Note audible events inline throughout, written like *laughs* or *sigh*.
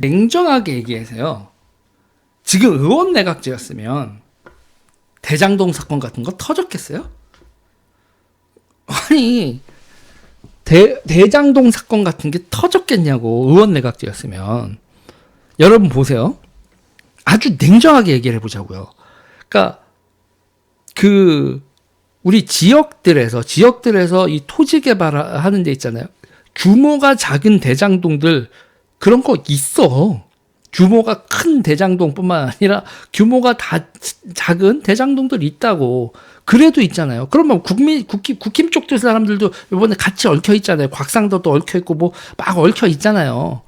냉정하게 얘기해서요. 지금 의원 내각제였으면 대장동 사건 같은 거 터졌겠어요? 아니 대, 대장동 사건 같은 게 터졌겠냐고 의원 내각제였으면 여러분 보세요. 아주 냉정하게 얘기를 해보자고요. 그러니까 그 우리 지역들에서 지역들에서 이 토지 개발하는 데 있잖아요. 규모가 작은 대장동들 그런 거 있어. 규모가 큰 대장동뿐만 아니라 규모가 다 작은 대장동들 있다고. 그래도 있잖아요. 그러면 국민 국힘 국힘 쪽들 사람들도 이번에 같이 얽혀 있잖아요. 곽상도도 얽혀 있고 뭐 막 얽혀 있잖아요.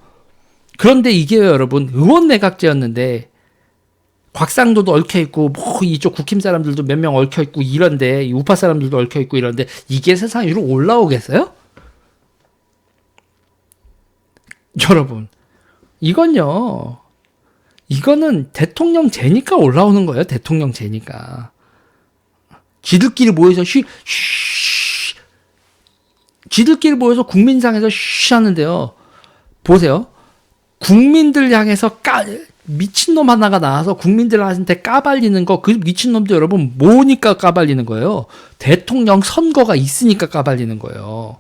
그런데 이게 여러분 의원 내각제였는데 곽상도도 얽혀 있고 뭐 이쪽 국힘 사람들도 몇 명 얽혀 있고 이런데 이 우파 사람들도 얽혀 있고 이런데 이게 세상 위로 올라오겠어요? *laughs* 여러분 이건요 이거는 대통령 제니까 올라오는 거예요 대통령 제니까 지들끼리 모여서 쉬, 쉬 지들끼리 모여서 국민상에서 쉬 하는데요 보세요 국민들 향해서 까 미친놈 하나가 나와서 국민들한테 까발리는 거, 그 미친놈도 여러분 뭐니까 까발리는 거예요? 대통령 선거가 있으니까 까발리는 거예요.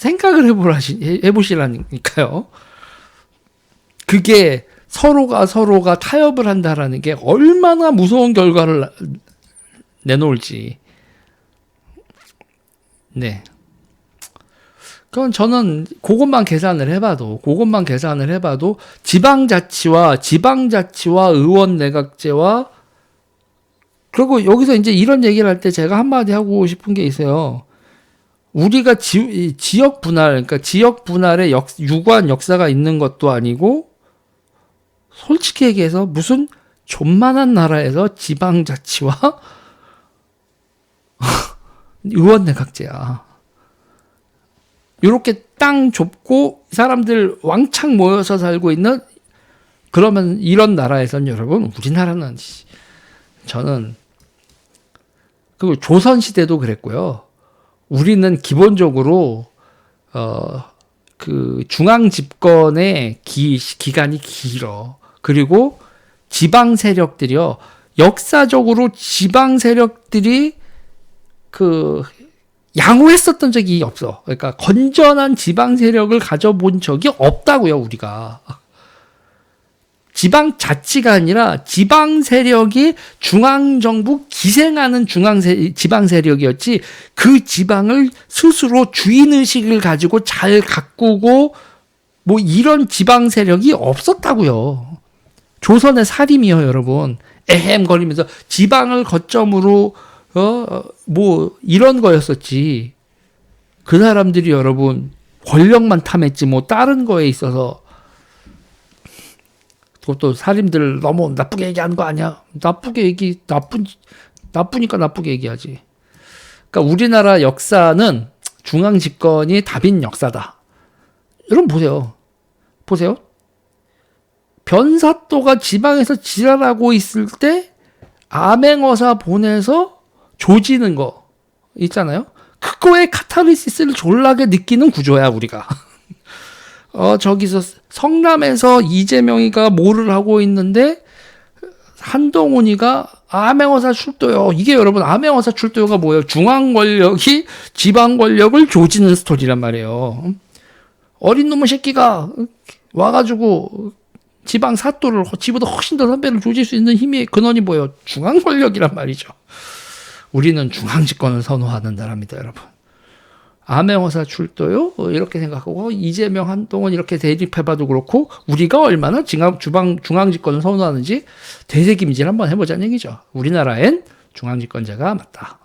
생각을 해보라시, 해보시라니까요. 그게 서로가 서로가 타협을 한다라는 게 얼마나 무서운 결과를 내놓을지. 네. 그건 저는 그것만 계산을 해봐도 그것만 계산을 해봐도 지방자치와 지방자치와 의원 내각제와 그리고 여기서 이제 이런 얘기를 할 때 제가 한마디 하고 싶은 게 있어요. 우리가 지, 지역 분할, 그러니까 지역 분할의 역, 유구한 역사가 있는 것도 아니고, 솔직히 얘기해서 무슨 존만한 나라에서 지방자치와 *laughs* 의원 내 각제야. 이렇게 땅 좁고 사람들 왕창 모여서 살고 있는 그러면 이런 나라에선 여러분 우리나라는 저는 그 조선 시대도 그랬고요. 우리는 기본적으로 어 그 중앙 집권의 기 기간이 길어. 그리고 지방 세력들이요. 역사적으로 지방 세력들이 그 양호했었던 적이 없어. 그러니까 건전한 지방 세력을 가져본 적이 없다고요, 우리가. 지방 자치가 아니라 지방 세력이 중앙 정부 기생하는 중앙 세, 지방 세력이었지 그 지방을 스스로 주인 의식을 가지고 잘 가꾸고 뭐 이런 지방 세력이 없었다고요. 조선의 살림이요, 여러분. 에헴 거리면서 지방을 거점으로 어, 뭐, 이런 거였었지. 그 사람들이 여러분, 권력만 탐했지, 뭐, 다른 거에 있어서, 그것도 살인들 너무 나쁘게 얘기하는 거 아니야? 나쁘게 얘기, 나쁜, 나쁘니까 나쁘게 얘기하지. 그러니까 우리나라 역사는 중앙 집권이 답인 역사다. 여러분 보세요. 보세요. 변사또가 지방에서 지랄하고 있을 때 암행어사 보내서 조지는 거 있잖아요. 그거에 카타르시스를 졸라게 느끼는 구조야 우리가. *laughs* 어 저기서 성남에서 이재명이가 뭐를 하고 있는데 한동훈이가 암행어사 출도요. 이게 여러분 암행어사 출도가 뭐예요? 중앙 권력이 지방 권력을 조지는 스토리란 말이에요. 어린 놈의 새끼가 와가지고 지방 사또를 지보다 훨씬 더 선배를 조질 수 있는 힘이 근원이 뭐예요? 중앙 권력이란 말이죠. 우리는 중앙 집권을 선호하는 나라입니다, 여러분. 암행어사 출도요? 이렇게 생각하고 이재명 한동훈 이렇게 대립해봐도 그렇고 우리가 얼마나 중앙 주방 중앙 집권을 선호하는지 대세김질 한번 해보자는 얘기죠. 우리나라엔 중앙 집권자가 맞다.